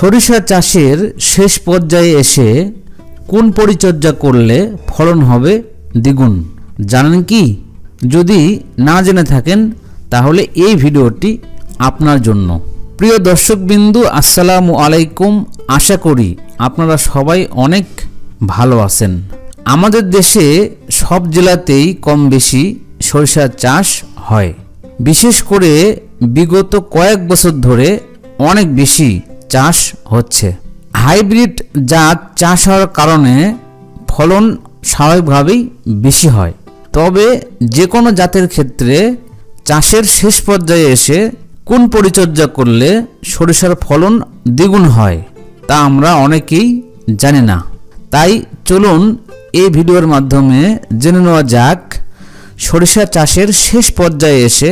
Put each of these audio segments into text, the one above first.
সরিষা চাষের শেষ পর্যায়ে এসে কোন পরিচর্যা করলে ফলন হবে দ্বিগুণ? জানেন কি? যদি না জেনে থাকেন, তাহলে এই ভিডিওটি আপনার জন্য। প্রিয় দর্শকবিন্দু, আসসালামু আলাইকুম। আশা করি আপনারা সবাই অনেক ভালো আছেন। আমাদের দেশে সব জেলাতেই কম বেশি সরিষা চাষ হয়। বিশেষ করে বিগত কয়েক বছর ধরে অনেক বেশি চাষ হচ্ছে। হাইব্রিড জাত চাষ হওয়ার কারণে ফলন স্বাভাবিকভাবেই বেশি হয়। তবে যে কোনো জাতের ক্ষেত্রে চাষের শেষ পর্যায়ে এসে কোন পরিচর্যা করলে সরিষার ফলন দ্বিগুণ হয়, তা আমরা অনেকেই জানি না। তাই চলুন এই ভিডিওর মাধ্যমে জেনে নেওয়া যাক, সরিষা চাষের শেষ পর্যায়ে এসে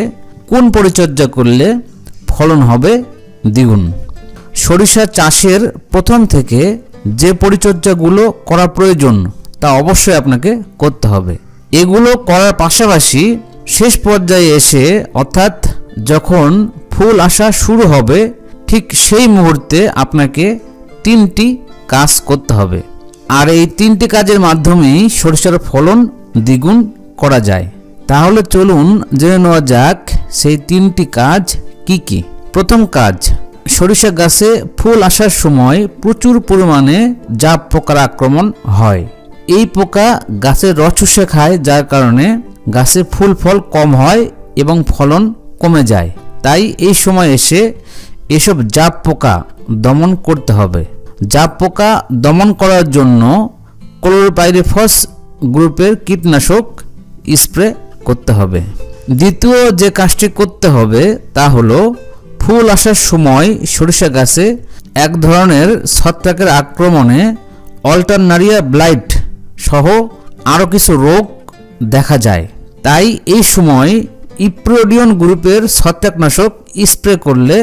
কোন পরিচর্যা করলে ফলন হবে দ্বিগুণ। সরিষা চাষের প্রথম থেকে যে পরিচর্যাগুলো করা প্রয়োজন তা অবশ্যই আপনাকে করতে হবে। এগুলো করার পাশাপাশি শেষ পর্যায়ে এসে অর্থাৎ যখন ফুল আসা শুরু হবে, ঠিক সেই মুহূর্তে আপনাকে তিনটি কাজ করতে হবে। আর এই তিনটি কাজের মাধ্যমেই সরিষার ফলন দ্বিগুণ করা যায়। তাহলে চলুন জেনে নেওয়া যাক সেই তিনটি কাজ কি কি। প্রথম কাজ সরিষা গাছে ফুল আসার সময় প্রচুর পরিমাণে জাপ পোকার আক্রমণ হয়। এই পোকা গাছের রস চুষে খায়, যার কারণে গাছে ফুল ফল কম হয় এবং ফলন কমে যায়। তাই এই সময় এসে এসব জাপ পোকা দমন করতে হবে। জাপ পোকা দমন করার জন্য ক্লোরোপাইরিফস গ্রুপের কীটনাশক স্প্রে করতে হবে। দ্বিতীয় যে কাজটি করতে হবে তা হলো ফুল আসার সময় সরিষা গাছে এক ধরনের ছত্রাকের আক্রমণে অল্টারনারিয়া ব্লাইট সহ আরও কিছু রোগ দেখা যায়। তাই এই সময় ইপ্রোডিয়ন গ্রুপের ছত্রাকনাশক স্প্রে করলে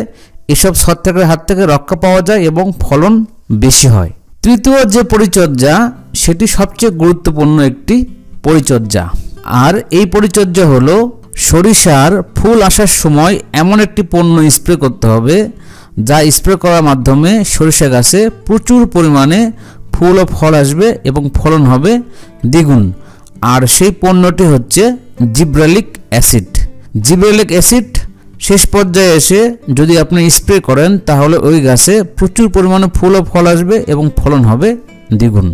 এসব ছত্রাকের হাত থেকে রক্ষা পাওয়া যায় এবং ফলন বেশি হয়। তৃতীয় যে পরিচর্যা, সেটি সবচেয়ে গুরুত্বপূর্ণ একটি পরিচর্যা। আর এই পরিচর্যা হলো সরিষার ফুল আসার সময় এমন একটি পণ্য স্প্রে করতে হবে, যা স্প্রে করার মাধ্যমে সরিষা গাছে প্রচুর পরিমাণে ফুল ও ফল আসবে এবং ফলন হবে দ্বিগুণ। আর সেই পণ্যটি হচ্ছে জিব্রালিক অ্যাসিড। জিব্রালিক অ্যাসিড শেষ পর্যায়ে এসে যদি আপনি স্প্রে করেন, তাহলে ওই গাছে প্রচুর পরিমাণে ফুল ও ফল আসবে এবং ফলন হবে দ্বিগুণ।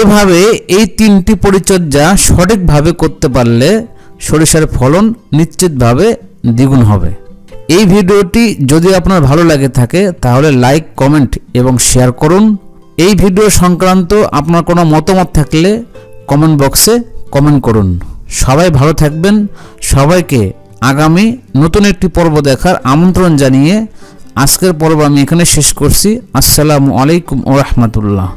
এভাবে এই তিনটি পরিচর্যা সঠিকভাবে করতে পারলে সরিষার ফলন নিশ্চিতভাবে দ্বিগুণ হবে। এই ভিডিওটি যদি আপনার ভালো লাগে থাকে, তাহলে লাইক, কমেন্ট এবং শেয়ার করুন। এই ভিডিও সংক্রান্ত আপনার কোনো মতামত থাকলে কমেন্ট বক্সে কমেন্ট করুন। সবাই ভালো থাকবেন। সবাইকে আগামী নতুন একটি পর্ব দেখার আমন্ত্রণ জানিয়ে আজকের পর্ব আমি এখানে শেষ করছি। আসসালামু আলাইকুম ও রহমতুল্লাহ।